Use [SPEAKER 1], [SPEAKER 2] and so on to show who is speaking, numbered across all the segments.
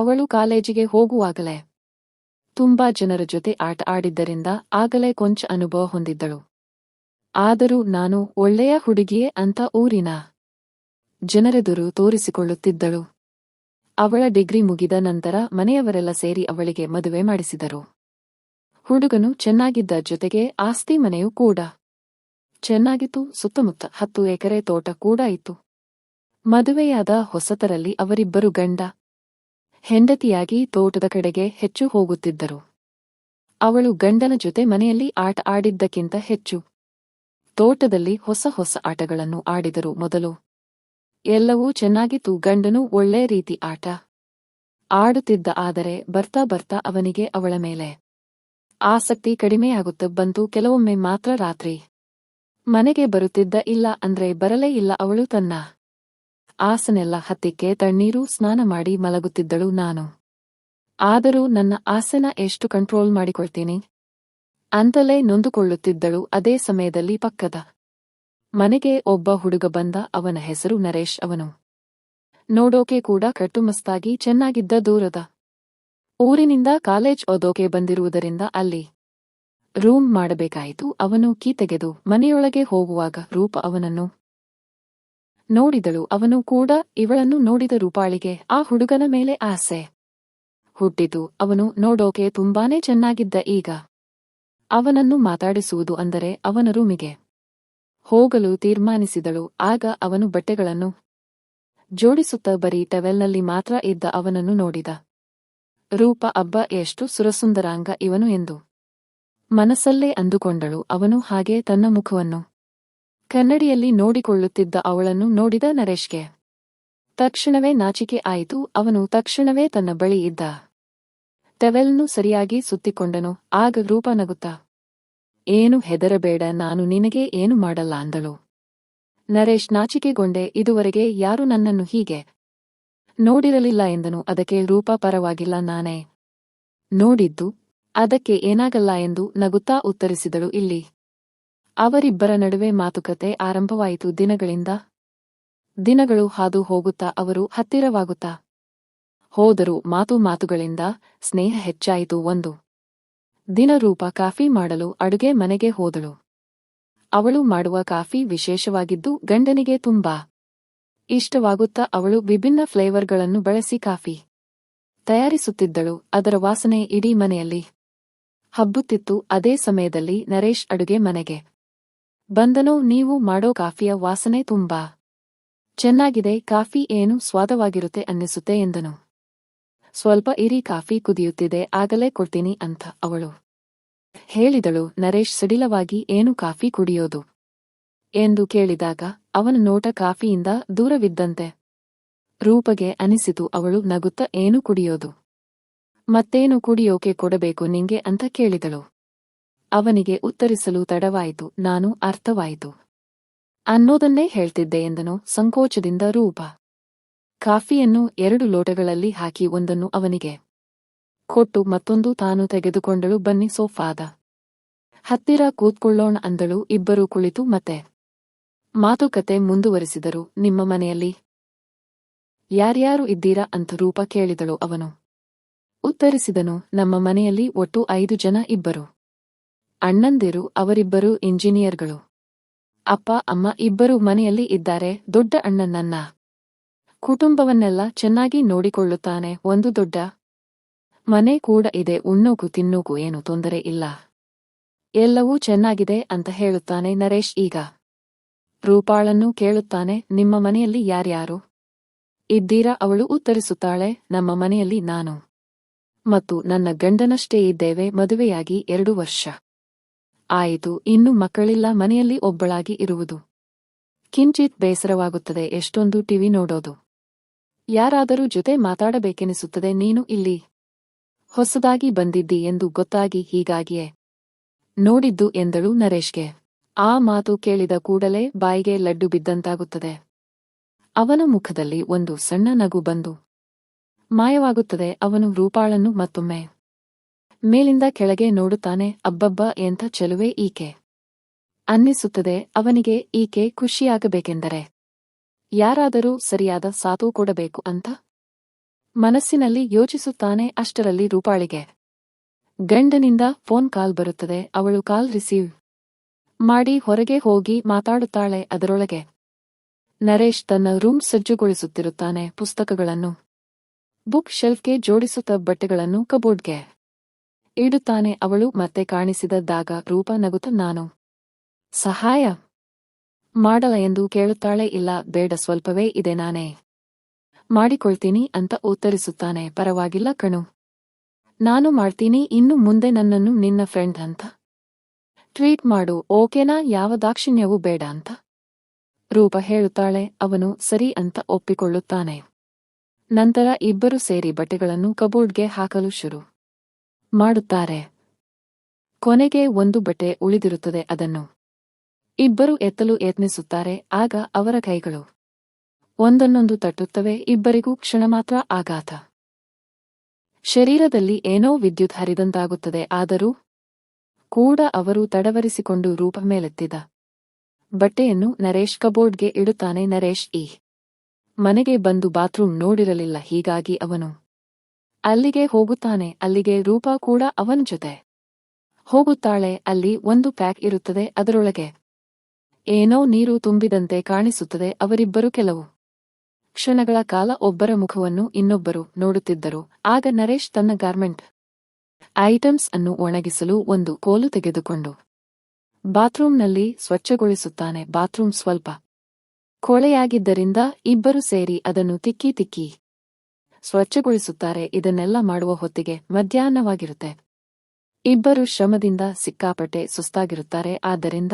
[SPEAKER 1] ಅವಳು ಕಾಲೇಜಿಗೆ ಹೋಗುವಾಗಲೇ ತುಂಬಾ ಜನರ ಜೊತೆ ಆಟ ಆಡಿದ್ದರಿಂದ ಆಗಲೇ ಕೊಂಚ ಅನುಭವ ಹೊಂದಿದ್ದಳು. ಆದರೂ ನಾನು ಒಳ್ಳೆಯ ಹುಡುಗಿಯೇ ಅಂತ ಊರಿನ ಜನರೆದುರು ತೋರಿಸಿಕೊಳ್ಳುತ್ತಿದ್ದಳು. ಅವಳ ಡಿಗ್ರಿ ಮುಗಿದ ನಂತರ ಮನೆಯವರೆಲ್ಲ ಸೇರಿ ಅವಳಿಗೆ ಮದುವೆ ಮಾಡಿಸಿದರು. ಹುಡುಗನು ಚೆನ್ನಾಗಿದ್ದ ಜೊತೆಗೆ ಆಸ್ತಿ ಮನೆಯೂ ಕೂಡ. ಚೆನ್ನಾಗಿತ್ತು, ಸುತ್ತಮುತ್ತ ಹತ್ತು ಎಕರೆ ತೋಟ ಕೂಡ ಇತ್ತು. ಮದುವೆಯಾದ ಹೊಸತರಲ್ಲಿ ಅವರಿಬ್ಬರು ಗಂಡ ಹೆಂಡತಿಯಾಗಿ ತೋಟದ ಕಡೆಗೆ ಹೆಚ್ಚು ಹೋಗುತ್ತಿದ್ದರು. ಅವಳು ಗಂಡನ ಜೊತೆ ಮನೆಯಲ್ಲಿ ಆಟ ಆಡಿದ್ದಕ್ಕಿಂತ ಹೆಚ್ಚು. ತೋಟದಲ್ಲಿ ಹೊಸ ಹೊಸ ಆಟಗಳನ್ನು ಆಡಿದರು ಮೊದಲು. ಎಲ್ಲವೂ ಚೆನ್ನಾಗಿತ್ತು, ಗಂಡನು ಒಳ್ಳೆ ರೀತಿ ಆಟ ಆಡುತ್ತಿದ್ದ, ಆದರೆ ಬರ್ತಾ ಬರ್ತಾ ಅವನಿಗೆ ಅವಳ ಮೇಲೆ ಆಸಕ್ತಿ ಕಡಿಮೆಯಾಗುತ್ತ ಬಂತು. ಕೆಲವೊಮ್ಮೆ ಮಾತ್ರ ರಾತ್ರಿ ಮನೆಗೆ ಬರುತ್ತಿದ್ದ, ಇಲ್ಲ ಅಂದ್ರೆ ಬರಲೇ ಇಲ್ಲ, ಅವಳು ತನ್ನ ಆಸನೆಲ್ಲ ಹತ್ತಿಕ್ಕೆ ತಣ್ಣೀರು ಸ್ನಾನ ಮಾಡಿ ಮಲಗುತ್ತಿದ್ದಳು ನಾನು. ಆದರೂ ನನ್ನ ಆಸನ ಎಷ್ಟು ಕಂಟ್ರೋಲ್ ಮಾಡಿಕೊಳ್ತೀನಿ? ಅಂತಲೇ ನೊಂದುಕೊಳ್ಳುತ್ತಿದ್ದಳು ಅದೇ ಸಮಯದಲ್ಲಿ ಪಕ್ಕದ ಮನೆಗೆ ಒಬ್ಬ ಹುಡುಗ ಬಂದ ಅವನ ಹೆಸರು ನರೇಶ್ ಅವನು. ನೋಡೋಕೆ ಕೂಡ ಕಟ್ಟುಮಸ್ತಾಗಿ ಚೆನ್ನಾಗಿದ್ದ ದೂರದ ಊರಿನಿಂದ ಕಾಲೇಜ್ ಓದೋಕೆ ಬಂದಿರುವುದರಿಂದ ಅಲ್ಲಿ ರೂಮ್ ಮಾಡಬೇಕಾಯಿತು. ಅವನು ಕೀ ತೆಗೆದು ಮನೆಯೊಳಗೆ ಹೋಗುವಾಗ ರೂಪ ಅವನನ್ನು ನೋಡಿದಳು. ಅವನು ಕೂಡ ಇವಳನ್ನು ನೋಡಿದ ರೂಪಾಳಿಗೆ ಆ ಹುಡುಗನ ಮೇಲೆ ಆಸೆ ಹುಟ್ಟಿತು. ಅವನು ನೋಡೋಕೆ ತುಂಬಾನೇ ಚೆನ್ನಾಗಿದ್ದ ಈಗ. ಅವನನ್ನು ಮಾತಾಡಿಸುವುದು ಅಂದರೆ ಅವನ ರೂಮಿಗೆ ಹೋಗಲು ತೀರ್ಮಾನಿಸಿದಳು. ಆಗ ಅವನು ಬಟ್ಟೆಗಳನ್ನು ಜೋಡಿಸುತ್ತ ಬರೀ ಟವೆಲ್ನಲ್ಲಿ ಮಾತ್ರ ಇದ್ದ ಅವನನ್ನು ನೋಡಿದ. ರೂಪ, ಅಬ್ಬ, ಎಷ್ಟು ಸುರಸುಂದರಾಂಗ ಇವನು ಎಂದು ಮನಸ್ಸಲ್ಲೇ ಅಂದುಕೊಂಡಳು. ಅವನು ಹಾಗೆ ತನ್ನ ಮುಖವನ್ನು ಕನ್ನಡಿಯಲ್ಲಿ ನೋಡಿಕೊಳ್ಳುತ್ತಿದ್ದ ಅವಳನ್ನು ನೋಡಿದ ನರೇಶ್ಗೆ. ತಕ್ಷಣವೇ ನಾಚಿಕೆ ಆಯಿತು, ಅವನು ತಕ್ಷಣವೇ ತನ್ನ ಬಳಿ ಇದ್ದ. ಟೆವೆಲ್ನು ಸರಿಯಾಗಿ ಸುತ್ತಿಕೊಂಡನು, ಆಗ ರೂಪ ನಗುತ್ತಾ. ಏನು ಹೆದರಬೇಡ, ನಾನು ನಿನಗೆ ಏನು ಮಾಡಲ್ಲ ಅಂದಳು. ನರೇಶ್ ನಾಚಿಕೆಗೊಂಡೆ, ಇದುವರೆಗೆ ಯಾರು ನನ್ನನ್ನು ಹೀಗೆ ನೋಡಿರಲಿಲ್ಲ ಎಂದನು, ಅದಕ್ಕೆ ರೂಪ ಪರವಾಗಿಲ್ಲ ನಾನೇ ನೋಡಿದ್ದು, ಅದಕ್ಕೆ ಏನಾಗಲ್ಲ ಎಂದು ನಗುತ್ತಾ ಉತ್ತರಿಸಿದಳು ಇಲ್ಲಿ. ಅವರಿಬ್ಬರ ನಡುವೆ ಮಾತುಕತೆ ಆರಂಭವಾಯಿತು ದಿನಗಳಿಂದ. ದಿನಗಳು ಹಾದು ಹೋಗುತ್ತಾ ಅವರು ಹತ್ತಿರವಾಗುತ್ತಾ. ಹೋದರು ಮಾತು ಮಾತುಗಳಿಂದ ಸ್ನೇಹ ಹೆಚ್ಚಾಯಿತು ಒಂದು. ದಿನ ರೂಪ ಕಾಫಿ ಮಾಡಲು ಅಡುಗೆ ಮನೆಗೆ ಹೋದಳು. ಅವಳು ಮಾಡುವ ಕಾಫಿ ವಿಶೇಷವಾಗಿದ್ದು ಗಂಡನಿಗೆ ತುಂಬಾ ಇಷ್ಟವಾಗುತ್ತಾ ಅವಳು ವಿಭಿನ್ನ ಫ್ಲೇವರ್ಗಳನ್ನು ಬಳಸಿ ಕಾಫಿ ತಯಾರಿಸುತ್ತಿದ್ದಳು ಅದರ ವಾಸನೆ ಇಡೀ ಮನೆಯಲ್ಲಿ ಹಬ್ಬುತ್ತಿತ್ತು ಅದೇ ಸಮಯದಲ್ಲಿ ನರೇಶ್ ಅಡುಗೆ ಮನೆಗೆ. ಬಂದನೋ, ನೀವು ಮಾಡೋ ಕಾಫಿಯ ವಾಸನೆ ತುಂಬಾ ಚೆನ್ನಾಗಿದೆ, ಕಾಫಿ ಏನು ಸ್ವಾದವಾಗಿರುತ್ತೆ ಅನ್ನಿಸುತ್ತೆ ಎಂದನು. ಸ್ವಲ್ಪ ಇರಿ, ಕಾಫಿ ಕುದಿಯುತ್ತಿದೆ, ಆಗಲೇ ಕೊಡ್ತೀನಿ ಅಂತ ಅವಳು ಹೇಳಿದಳು. ನರೇಶ್ ಸಡಿಲವಾಗಿ, ಏನು ಕಾಫಿ ಕುಡಿಯೋದು? ಎಂದು ಕೇಳಿದಾಗ, ಅವನ ನೋಟ ಕಾಫಿಯಿಂದ ದೂರವಿದ್ದಂತೆ. ರೂಪಗೆ ಅನಿಸಿತು, ಅವಳು ನಗುತ್ತ, ಏನು ಕುಡಿಯೋದು? ಮತ್ತೇನು ಕುಡಿಯೋಕೆ ಕೊಡಬೇಕು ನಿಂಗೆ? ಅಂತ ಕೇಳಿದಳು. ಅವನಿಗೆ ಉತ್ತರಿಸಲು ತಡವಾಯಿತು, ನಾನು ಅರ್ಥವಾಯಿತು. ಅನ್ನೋದನ್ನೇ ಹೇಳ್ತಿದ್ದೆ ಎಂದನು ಸಂಕೋಚದಿಂದ ರೂಪ. ಕಾಫಿಯನ್ನು ಎರಡು ಲೋಟಗಳಲ್ಲಿ ಹಾಕಿ ಒಂದನ್ನು ಅವನಿಗೆ ಕೊಟ್ಟು ಮತ್ತೊಂದು ತಾನು ತೆಗೆದುಕೊಂಡಳು ಬನ್ನಿ ಸೋಫಾದ ಹತ್ತಿರ ಕೂತ್ಕೊಳ್ಳೋಣ ಅಂದಳು ಇಬ್ಬರೂ ಕುಳಿತು ಮತ್ತೆ ಮಾತುಕತೆ ಮುಂದುವರಿಸಿದರು, ನಿಮ್ಮ ಮನೆಯಲ್ಲಿ ಯಾರ್ಯಾರು ಇದ್ದೀರಾ ಅಂತ ರೂಪ ಕೇಳಿದಳು ಅವನು. ಉತ್ತರಿಸಿದನು, ನಮ್ಮ ಮನೆಯಲ್ಲಿ ಒಟ್ಟು ಐದು ಜನ ಇಬ್ಬರು. ಅಣ್ಣಂದಿರು, ಅವರಿಬ್ಬರು ಇಂಜಿನಿಯರ್ಗಳು. ಅಪ್ಪ, ಅಮ್ಮ ಇಬ್ಬರು ಮನೆಯಲ್ಲಿ ಇದ್ದಾರೆ, ದೊಡ್ಡ ಅಣ್ಣನನ್ನ ಕುಟುಂಬವನ್ನೆಲ್ಲ ಚೆನ್ನಾಗಿ ನೋಡಿಕೊಳ್ಳುತ್ತಾನೆ, ಒಂದು ದೊಡ್ಡ ಮನೆ ಕೂಡ ಇದೆ, ಉಣ್ಣೋಕು, ತಿನ್ನೋಕು ಏನು ತೊಂದರೆ ಇಲ್ಲ. ಎಲ್ಲವೂ ಚೆನ್ನಾಗಿದೆ ಅಂತ ಹೇಳುತ್ತಾನೆ ನರೇಶ್ ಈಗ. ರೂಪಾಳನ್ನು ಕೇಳುತ್ತಾನೆ, ನಿಮ್ಮ ಮನೆಯಲ್ಲಿ ಯಾರ್ಯಾರು? ಇದ್ದೀರಾ? ಅವಳು ಉತ್ತರಿಸುತ್ತಾಳೆ, ನಮ್ಮ ಮನೆಯಲ್ಲಿ ನಾನು. ಮತ್ತು ನನ್ನ ಗಂಡನಷ್ಟೇ ಇದ್ದೇವೆ, ಮದುವೆಯಾಗಿ ಎರಡು ವರ್ಷ. ಆಯಿತು, ಇನ್ನು ಮಕ್ಕಳಿಲ್ಲ, ಮನೆಯಲ್ಲಿ ಒಬ್ಬಳಾಗಿ ಇರುವುದು. ಕಿಂಚಿತ್ ಬೇಸರವಾಗುತ್ತದೆ, ಎಷ್ಟೊಂದು ಟಿವಿ ನೋಡೋದು. ಯಾರಾದರೂ ಜೊತೆ ಮಾತಾಡಬೇಕೆನಿಸುತ್ತದೆ, ನೀನು ಇಲ್ಲಿ ಹೊಸದಾಗಿ ಬಂದಿದ್ದಿ ಎಂದು ಗೊತ್ತಾಗಿ ಹೀಗಾಗಿಯೇ. ನೋಡಿದ್ದು ಎಂದಳು ನರೇಶ್ಗೆ. ಆ ಮಾತು ಕೇಳಿದ ಕೂಡಲೇ ಬಾಯಿಗೆ ಲಡ್ಡು ಬಿದ್ದಂತಾಗುತ್ತದೆ. ಅವನ ಮುಖದಲ್ಲಿ ಒಂದು ಸಣ್ಣ ನಗು ಬಂದು. ಮಾಯವಾಗುತ್ತದೆ, ಅವನು ರೂಪಾಳನ್ನು ಮತ್ತೊಮ್ಮೆ ಮೇಲಿಂದ ಕೆಳಗೆ ನೋಡುತ್ತಾನೆ, ಅಬ್ಬಬ್ಬ, ಎಂಥ ಚೆಲುವೆ ಈಕೆ. ಅನ್ನಿಸುತ್ತದೆ, ಅವನಿಗೆ ಈಕೆ ಖುಷಿಯಾಗಬೇಕೆಂದರೆ. ಯಾರಾದರೂ ಸರಿಯಾದ ಸಾತು ಕೊಡಬೇಕು ಅಂತ? ಮನಸ್ಸಿನಲ್ಲಿ ಯೋಚಿಸುತ್ತಾನೆ ಅಷ್ಟರಲ್ಲಿ ರೂಪಾಳಿಗೆ. ಗಂಡನಿಂದ ಫೋನ್ ಕಾಲ್ ಬರುತ್ತದೆ, ಅವಳು ಕಾಲ್ ರಿಸೀವ್ ಮಾಡಿ ಹೊರಗೆ ಹೋಗಿ ಮಾತಾಡುತ್ತಾಳೆ ಅದರೊಳಗೆ. ನರೇಶ್ ತನ್ನ ರೂಮ್ ಸಜ್ಜುಗೊಳಿಸುತ್ತಿರುತ್ತಾನೆ ಪುಸ್ತಕಗಳನ್ನು. ಬುಕ್ ಶೆಲ್ಫ್ಗೆ ಜೋಡಿಸುತ್ತ ಬಟ್ಟೆಗಳನ್ನು ಕಬೋರ್ಡ್ಗೆ. ಇಡುತ್ತಾನೆ ಅವಳು ಮತ್ತೆ ಕಾಣಿಸಿದದ್ದಾಗ ರೂಪ ನಗುತ್ತ ನಾನು. ಸಹಾಯ ಮಾಡಲ ಎಂದು ಕೇಳುತ್ತಾಳೆ, ಇಲ್ಲ, ಬೇಡ, ಸ್ವಲ್ಪವೇ ಇದೆ ನಾನೇ. ಮಾಡಿಕೊಳ್ತೀನಿ ಅಂತ ಉತ್ತರಿಸುತ್ತಾನೆ, ಪರವಾಗಿಲ್ಲ ಕಣು. ನಾನು ಮಾಡ್ತೀನಿ, ಇನ್ನು ಮುಂದೆ ನನ್ನನ್ನು ನಿನ್ನ ಫ್ರೆಂಡ್ ಅಂತ. ಟ್ವೀಟ್ ಮಾಡು, ಓಕೆನಾ, ಯಾವ ದಾಕ್ಷಿಣ್ಯವೂ ಬೇಡ ಅಂತ. ರೂಪ ಹೇಳುತ್ತಾಳೆ, ಅವನು ಸರಿ ಅಂತ ಒಪ್ಪಿಕೊಳ್ಳುತ್ತಾನೆ. ನಂತರ ಇಬ್ಬರು ಸೇರಿ ಬಟ್ಟೆಗಳನ್ನು ಕಬೋರ್ಡ್ಗೆ ಹಾಕಲು ಶುರು. ಮಾಡುತ್ತಾರೆ. ಕೊನೆಗೆ ಒಂದು ಬಟ್ಟೆ ಉಳಿದಿರುತ್ತದೆ ಅದನ್ನು. ಇಬ್ಬರು ಎತ್ತಲು ಯತ್ನಿಸುತ್ತಾರೆ, ಆಗ ಅವರ ಕೈಗಳು. ಒಂದನ್ನೊಂದು ತಟ್ಟುತ್ತವೆ, ಇಬ್ಬರಿಗೂ ಕ್ಷಣ ಮಾತ್ರ ಆಘಾತ. ಶರೀರದಲ್ಲಿ ಏನೋ ವಿದ್ಯುತ್ ಹರಿದಂತಾಗುತ್ತದೆ, ಆದರೂ ಕೂಡ ಅವರು ತಡವರಿಸಿಕೊಂಡು ರೂಪ ಮೇಲೆತ್ತಿದ. ಬಟ್ಟೆಯನ್ನು ನರೇಶ್ ಕಬೋರ್ಡ್ಗೆ ಇಡುತ್ತಾನೆ ನರೇಶ್ ಈ. ಮನೆಗೆ ಬಂದು ಬಾತ್ರೂಮ್ ನೋಡಿರಲಿಲ್ಲ, ಹೀಗಾಗಿ ಅವನು ಅಲ್ಲಿಗೆ ಹೋಗುತ್ತಾನೆ, ಅಲ್ಲಿಗೆ ರೂಪ ಕೂಡ ಅವನ ಜೊತೆ. ಹೋಗುತ್ತಾಳೆ, ಅಲ್ಲಿ ಒಂದು ಪ್ಯಾಕ್ ಇರುತ್ತದೆ, ಅದರೊಳಗೆ ಏನೋ ನೀರು ತುಂಬಿದಂತೆ ಕಾಣಿಸುತ್ತದೆ, ಅವರಿಬ್ಬರು ಕೆಲವು ಕ್ಷಣಗಳ ಕಾಲ ಒಬ್ಬರ ಮುಖವನ್ನು ಇನ್ನೊಬ್ಬರು ನೋಡುತ್ತಿದ್ದರು. ಆಗ ನರೇಶ್ ತನ್ನ ಗಾರ್ಮೆಂಟ್ ಐಟಮ್ಸ್ ಅನ್ನು ಒಣಗಿಸಲು ಒಂದು ಕೋಲು ತೆಗೆದುಕೊಂಡು ಬಾತ್ರೂಮ್ನಲ್ಲಿ ಸ್ವಚ್ಛಗೊಳಿಸುತ್ತಾನೆ. ಬಾತ್ರೂಮ್ ಸ್ವಲ್ಪ ಕೊಳೆಯಾಗಿದ್ದರಿಂದ ಇಬ್ಬರು ಸೇರಿ ಅದನ್ನು ತಿಕ್ಕಿ ತಿಕ್ಕಿ ಸ್ವಚ್ಛಗೊಳಿಸುತ್ತಾರೆ, ಇದನ್ನೆಲ್ಲ ಮಾಡುವ ಹೊತ್ತಿಗೆ ಮಧ್ಯಾಹ್ನವಾಗಿರುತ್ತೆ. ಇಬ್ಬರು ಶ್ರಮದಿಂದ ಸಿಕ್ಕಾಪಟ್ಟೆ ಸುಸ್ತಾಗಿರುತ್ತಾರೆ, ಆದ್ದರಿಂದ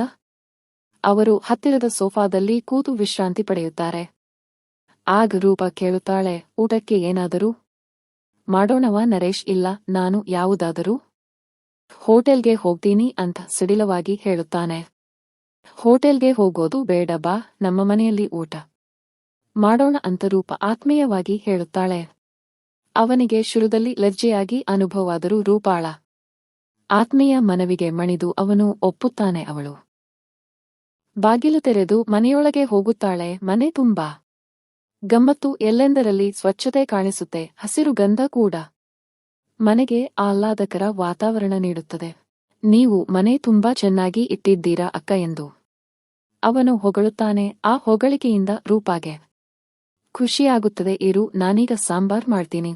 [SPEAKER 1] ಅವರು ಹತ್ತಿರದ ಸೋಫಾದಲ್ಲಿ ಕೂತು ವಿಶ್ರಾಂತಿ ಪಡೆಯುತ್ತಾರೆ. ಆಗ ರೂಪ ಕೇಳುತ್ತಾಳೆ, ಊಟಕ್ಕೆ ಏನಾದರೂ? ಮಾಡೋಣವ ನರೇಶ್, ಇಲ್ಲ, ನಾನು ಯಾವುದಾದರೂ? ಹೋಟೆಲ್ಗೆ ಹೋಗ್ತೀನಿ ಅಂತ ಸಿಡಿಲವಾಗಿ ಹೇಳುತ್ತಾನೆ. ಹೋಟೆಲ್ಗೆ ಹೋಗೋದು ಬೇಡ ಬಾ, ನಮ್ಮ ಮನೆಯಲ್ಲಿ ಊಟ. ಮಾಡೋಣ ಅಂತ ರೂಪ ಆತ್ಮೀಯವಾಗಿ ಹೇಳುತ್ತಾಳೆ. ಅವನಿಗೆ ಶುರುದಲ್ಲಿ ಲಜ್ಜೆಯಾಗಿ ಅನುಭವವಾದರೂ ರೂಪಾಳ. ಆತ್ಮೀಯ ಮನವಿಗೆ ಮಣಿದು ಅವನು ಒಪ್ಪುತ್ತಾನೆ ಅವಳು. ಬಾಗಿಲು ತೆರೆದು ಮನೆಯೊಳಗೆ ಹೋಗುತ್ತಾಳೆ, ಮನೆ ತುಂಬಾ. ಗಮ್ಮತ್ತು ಎಲ್ಲೆಂದರಲ್ಲಿ ಸ್ವಚ್ಛತೆ ಕಾಣಿಸುತ್ತೆ, ಹಸಿರು ಗಂಧ ಕೂಡ. ಮನೆಗೆ ಆಹ್ಲಾದಕರ ವಾತಾವರಣ ನೀಡುತ್ತದೆ. ನೀವು ಮನೆ ತುಂಬಾ ಚೆನ್ನಾಗಿ ಇಟ್ಟಿದ್ದೀರಾ ಅಕ್ಕ ಎಂದು. ಅವನು ಹೊಗಳುತ್ತಾನೆ, ಆ ಹೊಗಳಿಕೆಯಿಂದ ರೂಪಾಗೆ. ಖುಷಿಯಾಗುತ್ತದೆ, ಇರು, ನಾನೀಗ ಸಾಂಬಾರ್ ಮಾಡ್ತೀನಿ.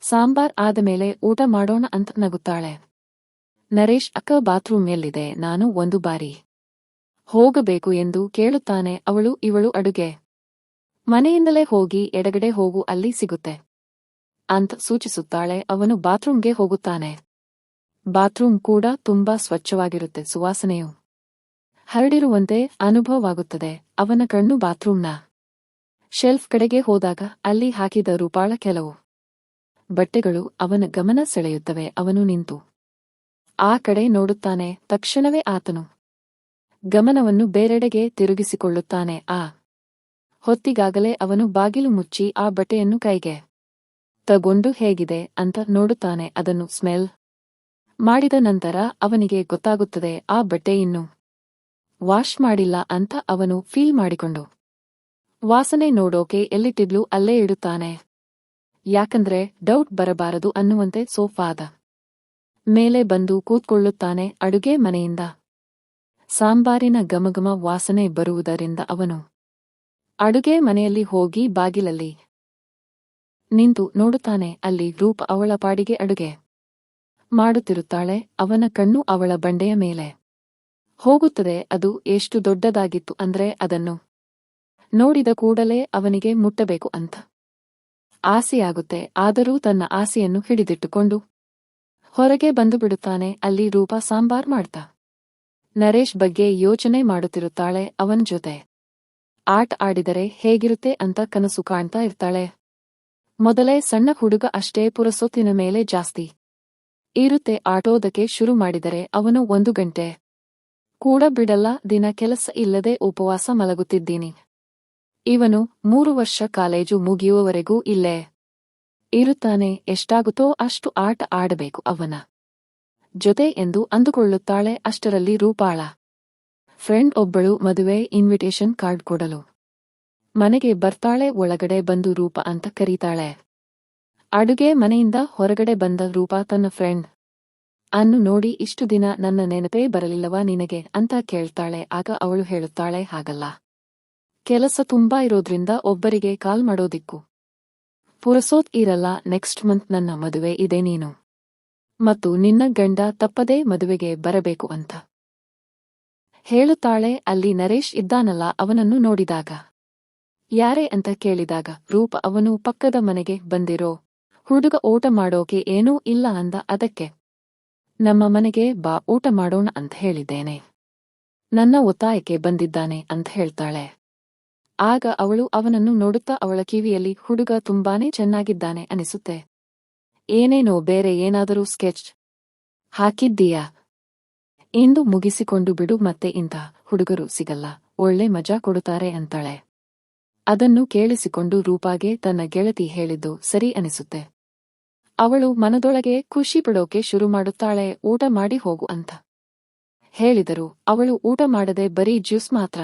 [SPEAKER 1] ಸಾಂಬಾರ್ ಆದ ಮೇಲೆ ಊಟ ಮಾಡೋಣ ಅಂತ ನಗುತ್ತಾಳೆ. ನರೇಶ್, ಅಕ್ಕ ಬಾತ್ರೂಮ್ ಎಲ್ಲಿದೆ ನಾನು ಒಂದು ಬಾರಿ. ಹೋಗಬೇಕು ಎಂದು ಕೇಳುತ್ತಾನೆ ಅವಳು, ಇವಳು ಅಡುಗೆ. ಮನೆಯಿಂದಲೇ ಹೋಗಿ, ಎಡಗಡೆ ಹೋಗು, ಅಲ್ಲಿ ಸಿಗುತ್ತೆ. ಅಂತ ಸೂಚಿಸುತ್ತಾಳೆ, ಅವನು ಬಾತ್ರೂಮ್ಗೆ ಹೋಗುತ್ತಾನೆ. ಬಾತ್ರೂಮ್ ಕೂಡ ತುಂಬಾ ಸ್ವಚ್ಛವಾಗಿರುತ್ತೆ, ಸುವಾಸನೆಯು. ಹರಡಿರುವಂತೆ ಅನುಭವವಾಗುತ್ತದೆ, ಅವನ ಕಣ್ಣು ಬಾತ್ರೂಮ್ನ. ಶೆಲ್ಫ್ ಕಡೆಗೆ ಹೋದಾಗ ಅಲ್ಲಿ ಹಾಕಿದ ರೂಪಾಳ ಕೆಲವು ಬಟ್ಟೆಗಳು ಅವನ ಗಮನ ಸೆಳೆಯುತ್ತವೆ, ಅವನು ನಿಂತು, ಆ ಕಡೆ ನೋಡುತ್ತಾನೆ, ತಕ್ಷಣವೇ ಆತನು ಗಮನವನ್ನು ಬೇರೆಡೆಗೆ ತಿರುಗಿಸಿಕೊಳ್ಳುತ್ತಾನೆ, ಆ ಹೊತ್ತಿಗಾಗಲೇ ಅವನು ಬಾಗಿಲು ಮುಚ್ಚಿ ಆ ಬಟ್ಟೆಯನ್ನು ಕೈಗೆ ತಗೊಂಡು ಹೇಗಿದೆ ಅಂತ ನೋಡುತ್ತಾನೆ, ಅದನ್ನು ಸ್ಮೆಲ್ ಮಾಡಿದ ನಂತರ ಅವನಿಗೆ ಗೊತ್ತಾಗುತ್ತದೆ, ಆ ಬಟ್ಟೆ ಇನ್ನು ವಾಶ್ ಮಾಡಿಲ್ಲ ಅಂತ ಅವನು ಫೀಲ್ ಮಾಡಿಕೊಂಡು ವಾಸನೆ ನೋಡೋಕೆ ಎಲ್ಲಿಟ್ಟಿದ್ಲು ಅಲ್ಲೇ ಇಡುತ್ತಾನೆ. ಯಾಕಂದ್ರೆ ಡೌಟ್ ಬರಬಾರದು ಅನ್ನುವಂತೆ ಸೋಫಾದ ಮೇಲೆ ಬಂದು ಕೂತ್ಕೊಳ್ಳುತ್ತಾನೆ ಅಡುಗೆ ಮನೆಯಿಂದ. ಸಾಂಬಾರಿನ ಗಮಗಮ ವಾಸನೆ ಬರುವುದರಿಂದ ಅವನು ಅಡುಗೆ ಮನೆಯಲ್ಲಿ ಹೋಗಿ ಬಾಗಿಲಲ್ಲಿ ನಿಂತು ನೋಡುತ್ತಾನೆ ಅಲ್ಲಿ ರೂಪ ಅವಳ ಪಾಡಿಗೆ ಅಡುಗೆ ಮಾಡುತ್ತಿರುತ್ತಾಳೆ, ಅವನ ಕಣ್ಣು ಅವಳ ಬಂಡೆಯ ಮೇಲೆ. ಹೋಗುತ್ತದೆ ಅದು ಎಷ್ಟು ದೊಡ್ಡದಾಗಿತ್ತು ಅಂದ್ರೆ ಅದನ್ನು ನೋಡಿದ ಕೂಡಲೇ ಅವನಿಗೆ ಮುಟ್ಟಬೇಕು ಅಂತ. ಆಸೆಯಾಗುತ್ತೆ, ಆದರೂ ತನ್ನ ಆಸೆಯನ್ನು ಹಿಡಿದಿಟ್ಟುಕೊಂಡು. ಹೊರಗೆ ಬಂದು ಬಿಡುತ್ತಾನೆ, ಅಲ್ಲಿ ರೂಪ ಸಾಂಬಾರ್ ಮಾಡ್ತಾ. ನರೇಶ್ ಬಗ್ಗೆ ಯೋಚನೆ ಮಾಡುತ್ತಿರುತ್ತಾಳೆ ಅವನ ಜೊತೆ. ಆಟ ಆಡಿದರೆ ಹೇಗಿರುತ್ತೆ ಅಂತ ಕನಸು ಕಾಣ್ತಾ ಇರ್ತಾಳೆ. ಮೊದಲೇ ಸಣ್ಣ ಹುಡುಗ ಅಷ್ಟೇ ಪುರಸೊತ್ತಿನ ಮೇಲೆ ಜಾಸ್ತಿ. ಇರುತ್ತೆ ಆಟೋದಕ್ಕೆ ಶುರು ಮಾಡಿದರೆ ಅವನು ಒಂದು ಗಂಟೆ. ಕೂಡ ಬಿಡಲ್ಲ, ದಿನ ಕೆಲಸ ಇಲ್ಲದೆ ಉಪವಾಸ ಮಲಗುತ್ತಿದ್ದೀನಿ. ಇವನು ಮೂರು ವರ್ಷ ಕಾಲೇಜು ಮುಗಿಯುವವರೆಗೂ ಇಲ್ಲೇ ಇರುತ್ತಾನೆ, ಎಷ್ಟಾಗುತ್ತೋ ಅಷ್ಟು ಆಟ ಆಡಬೇಕು ಅವನ ಜೊತೆ ಎಂದು ಅಂದುಕೊಳ್ಳುತ್ತಾಳೆ ಅಷ್ಟರಲ್ಲಿ ರೂಪಾಳ. ಫ್ರೆಂಡ್ ಒಬ್ಬಳು ಮದುವೆ ಇನ್ವಿಟೇಷನ್ ಕಾರ್ಡ್ ಕೊಡಲು ಮನೆಗೆ ಬರ್ತಾಳೆ, ಒಳಗಡೆ ಬಂದು ರೂಪ ಅಂತ ಕರೀತಾಳೆ. ಅಡುಗೆ ಮನೆಯಿಂದ ಹೊರಗಡೆ ಬಂದ ರೂಪಾ ತನ್ನ ಫ್ರೆಂಡ್ ಅನ್ನು ನೋಡಿ, ಇಷ್ಟು ದಿನ ನನ್ನ ನೆನಪೇ ಬರಲಿಲ್ಲವಾ ನಿನಗೆ ಅಂತ ಕೇಳ್ತಾಳೆ, ಆಗ ಅವಳು ಹೇಳುತ್ತಾಳೆ, ಹಾಗಲ್ಲ. ಕೆಲಸ ತುಂಬಾ ಇರೋದ್ರಿಂದ ಒಬ್ಬರಿಗೆ ಕಾಲ್ ಮಾಡೋದಿಕ್ಕು. ಪುರಸೋತ್ ಇರಲ್ಲ ನೆಕ್ಸ್ಟ್ ಮಂತ್ ನನ್ನ ಮದುವೆ ಇದೆ ನೀನು. ಮತ್ತು ನಿನ್ನ ಗಂಡ ತಪ್ಪದೇ ಮದುವೆಗೆ ಬರಬೇಕು ಅಂತ. ಹೇಳುತ್ತಾಳೆ, ಅಲ್ಲಿ ನರೇಶ್ ಇದ್ದಾನಲ್ಲ, ಅವನನ್ನು ನೋಡಿದಾಗ. ಯಾರೇ ಅಂತ ಕೇಳಿದಾಗ, ರೂಪ ಅವನು ಪಕ್ಕದ ಮನೆಗೆ ಬಂದಿರೋ, ಹುಡುಗ ಊಟ ಮಾಡೋಕೆ ಏನೂ ಇಲ್ಲ ಅಂದ ಅದಕ್ಕೆ. ನಮ್ಮ ಮನೆಗೆ ಬಾ, ಊಟ ಮಾಡೋಣ ಅಂತ ಹೇಳಿದ್ದೇನೆ. ನನ್ನ ಒತ್ತಾಯಕ್ಕೆ ಬಂದಿದ್ದಾನೆ ಅಂತ ಹೇಳ್ತಾಳೆ. ಆಗ ಅವಳು ಅವನನ್ನು ನೋಡುತ್ತಾ ಅವಳ ಕಿವಿಯಲ್ಲಿ, ಹುಡುಗ ತುಂಬಾನೇ ಚೆನ್ನಾಗಿದ್ದಾನೆ ಅನಿಸುತ್ತೆ. ಏನೇನೋ, ಬೇರೆ ಏನಾದರೂ ಸ್ಕೆಚ್ ಹಾಕಿದ್ದೀಯಾ? ಎಂದು ಮುಗಿಸಿಕೊಂಡು ಬಿಡು, ಮತ್ತೆ ಇಂಥ ಹುಡುಗರು ಸಿಗಲ್ಲ. ಒಳ್ಳೆ ಮಜಾ ಕೊಡುತ್ತಾರೆ ಅಂತಾಳೆ. ಅದನ್ನು ಕೇಳಿಸಿಕೊಂಡು ರೂಪಾಗೆ ತನ್ನ ಗೆಳತಿ ಹೇಳಿದ್ದು ಸರಿ ಅನಿಸುತ್ತೆ. ಅವಳು ಮನದೊಳಗೆ, ಖುಷಿ ಪಡೋಕೆ ಶುರು ಮಾಡುತ್ತಾಳೆ, ಊಟ ಮಾಡಿ ಹೋಗು ಅಂತ ಹೇಳಿದರು. ಅವಳು ಊಟ ಮಾಡದೆ ಬರೀ ಜ್ಯೂಸ್ ಮಾತ್ರ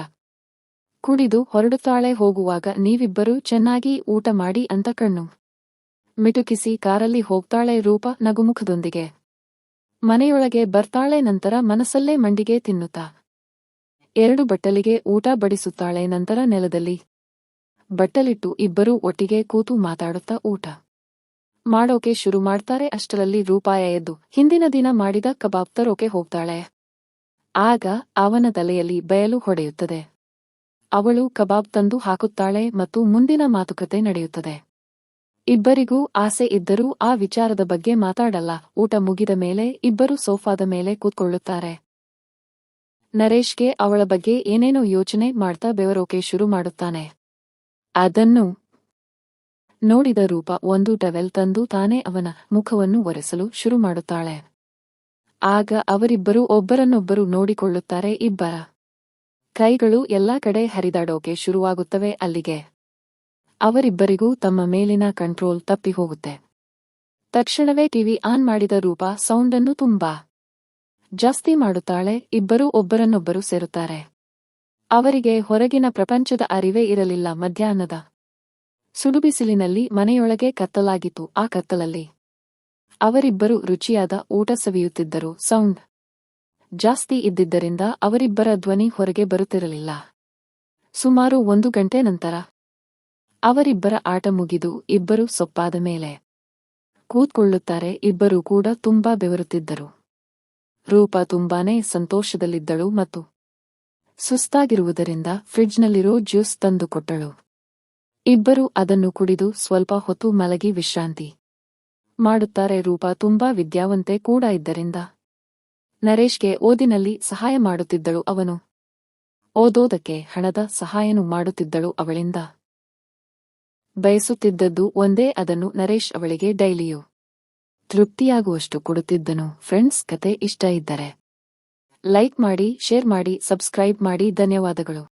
[SPEAKER 1] ಕುಡಿದು ಹೊರಡುತ್ತಾಳೆ ಹೋಗುವಾಗ ನೀವಿಬ್ಬರೂ ಚೆನ್ನಾಗಿ ಊಟ ಮಾಡಿ ಅಂತ ಕಣ್ಣು. ಮಿಟುಕಿಸಿ ಕಾರಲ್ಲಿ ಹೋಗ್ತಾಳೆ ರೂಪ ನಗುಮುಖದೊಂದಿಗೆ. ಮನೆಯೊಳಗೆ ಬರ್ತಾಳೆ ನಂತರ ಮನಸ್ಸಲ್ಲೇ ಮಂಡಿಗೆ ತಿನ್ನುತ್ತಾ. ಎರಡು ಬಟ್ಟಲಿಗೆ ಊಟ ಬಡಿಸುತ್ತಾಳೆ ನಂತರ ನೆಲದಲ್ಲಿ. ಬಟ್ಟಲಿಟ್ಟು ಇಬ್ಬರೂ ಒಟ್ಟಿಗೆ ಕೂತು ಮಾತಾಡುತ್ತಾ ಊಟ. ಮಾಡೋಕೆ ಶುರು ಮಾಡ್ತಾರೆ ಅಷ್ಟರಲ್ಲಿ ರೂಪಾಯ ಎದ್ದು ಹಿಂದಿನ ದಿನ ಮಾಡಿದ ಕಬಾಬ್ ತರೋಕೆ ಹೋಗ್ತಾಳೆ. ಆಗ ಅವನ ತಲೆಯಲ್ಲಿ ಬಯಲು ಹೊಡೆಯುತ್ತದೆ. ಅವಳು ಕಬಾಬ್ ತಂದು ಹಾಕುತ್ತಾಳೆ ಮತ್ತು ಮುಂದಿನ ಮಾತುಕತೆ ನಡೆಯುತ್ತದೆ. ಇಬ್ಬರಿಗೂ ಆಸೆ ಇದ್ದರೂ ಆ ವಿಚಾರದ ಬಗ್ಗೆ ಮಾತಾಡಲ್ಲ. ಊಟ ಮುಗಿದ ಮೇಲೆ ಇಬ್ಬರು ಸೋಫಾದ ಮೇಲೆ ಕೂತ್ಕೊಳ್ಳುತ್ತಾರೆ. ನರೇಶ್ಗೆ ಅವಳ ಬಗ್ಗೆ ಏನೇನೋ ಯೋಚನೆ ಮಾಡ್ತಾ ಬೆವರೋಕೆ ಶುರು ಮಾಡುತ್ತಾನೆ. ಅದನ್ನು ನೋಡಿದ ರೂಪ ಒಂದು ಟವೆಲ್ ತಂದು ತಾನೇ ಅವನ ಮುಖವನ್ನು ಒರೆಸಲು ಶುರು ಮಾಡುತ್ತಾಳೆ. ಆಗ ಅವರಿಬ್ಬರು ಒಬ್ಬರನ್ನೊಬ್ಬರು ನೋಡಿಕೊಳ್ಳುತ್ತಾರೆ ಇಬ್ಬರ. ಕೈಗಳು ಎಲ್ಲಾ ಕಡೆ ಹರಿದಾಡೋಕೆ ಶುರುವಾಗುತ್ತವೆ ಅಲ್ಲಿಗೆ. ಅವರಿಬ್ಬರಿಗೂ ತಮ್ಮ ಮೇಲಿನ ಕಂಟ್ರೋಲ್ ತಪ್ಪಿ ಹೋಗುತ್ತೆ. ತಕ್ಷಣವೇ ಟಿವಿ ಆನ್ ಮಾಡಿದ ರೂಪ ಸೌಂಡನ್ನು ತುಂಬಾ ಜಾಸ್ತಿ ಮಾಡುತ್ತಾಳೆ, ಇಬ್ಬರೂ ಒಬ್ಬರನ್ನೊಬ್ಬರು ಸೇರುತ್ತಾರೆ. ಅವರಿಗೆ ಹೊರಗಿನ ಪ್ರಪಂಚದ ಅರಿವೇ ಇರಲಿಲ್ಲ ಮಧ್ಯಾಹ್ನದ ಸುಡುಬಿಸಿಲಿನಲ್ಲಿ ಮನೆಯೊಳಗೆ ಕತ್ತಲಾಗಿತ್ತು ಆ ಕತ್ತಲಲ್ಲಿ. ಅವರಿಬ್ಬರು ರುಚಿಯಾದ ಊಟ ಸವಿಯುತ್ತಿದ್ದರು, ಸೌಂಡ್ ಜಾಸ್ತಿ ಇದ್ದಿದ್ದರಿಂದ ಅವರಿಬ್ಬರ ಧ್ವನಿ ಹೊರಗೆ ಬರುತ್ತಿರಲಿಲ್ಲ. ಸುಮಾರು ಒಂದು ಗಂಟೆ ನಂತರ ಅವರಿಬ್ಬರ ಆಟ ಮುಗಿದು ಇಬ್ಬರು ಸೊಪ್ಪಾದ ಮೇಲೆ ಕೂತ್ಕೊಳ್ಳುತ್ತಾರೆ, ಇಬ್ಬರೂ ಕೂಡ ತುಂಬಾ ಬೆವರುತ್ತಿದ್ದರು. ರೂಪ ತುಂಬಾನೇ ಸಂತೋಷದಲ್ಲಿದ್ದಳು ಮತ್ತು ಸುಸ್ತಾಗಿರುವುದರಿಂದ ಫ್ರಿಡ್ಜ್ನಲ್ಲಿರೋ ಜ್ಯೂಸ್ ತಂದು ಕೊಟ್ಟಳು. ಇಬ್ಬರು ಅದನ್ನು ಕುಡಿದು ಸ್ವಲ್ಪ ಹೊತ್ತು ಮಲಗಿ ವಿಶ್ರಾಂತಿ ಮಾಡುತ್ತಾರೆ. ರೂಪ ತುಂಬಾ ವಿದ್ಯಾವಂತೆ ಕೂಡ ಇದ್ದರಿಂದ ನರೇಶ್ಗೆ ಓದಿನಲ್ಲಿ ಸಹಾಯ ಮಾಡುತ್ತಿದ್ದಳು ಅವನು. ಓದೋದಕ್ಕೆ ಹಣದ ಸಹಾಯನು ಮಾಡುತ್ತಿದ್ದಳು ಅವಳಿಂದ. ಬಯಸುತ್ತಿದ್ದದ್ದು ಒಂದೇ ಅದನ್ನು ನರೇಶ್ ಅವಳಿಗೆ ಡೈಲಿಯು. ತೃಪ್ತಿಯಾಗುವಷ್ಟು ಕೊಡುತ್ತಿದ್ದನು. ಫ್ರೆಂಡ್ಸ್, ಕತೆ ಇಷ್ಟ ಇದ್ದರೆ ಲೈಕ್ ಮಾಡಿ, ಶೇರ್ ಮಾಡಿ, ಸಬ್ಸ್ಕ್ರೈಬ್ ಮಾಡಿ. ಧನ್ಯವಾದಗಳು.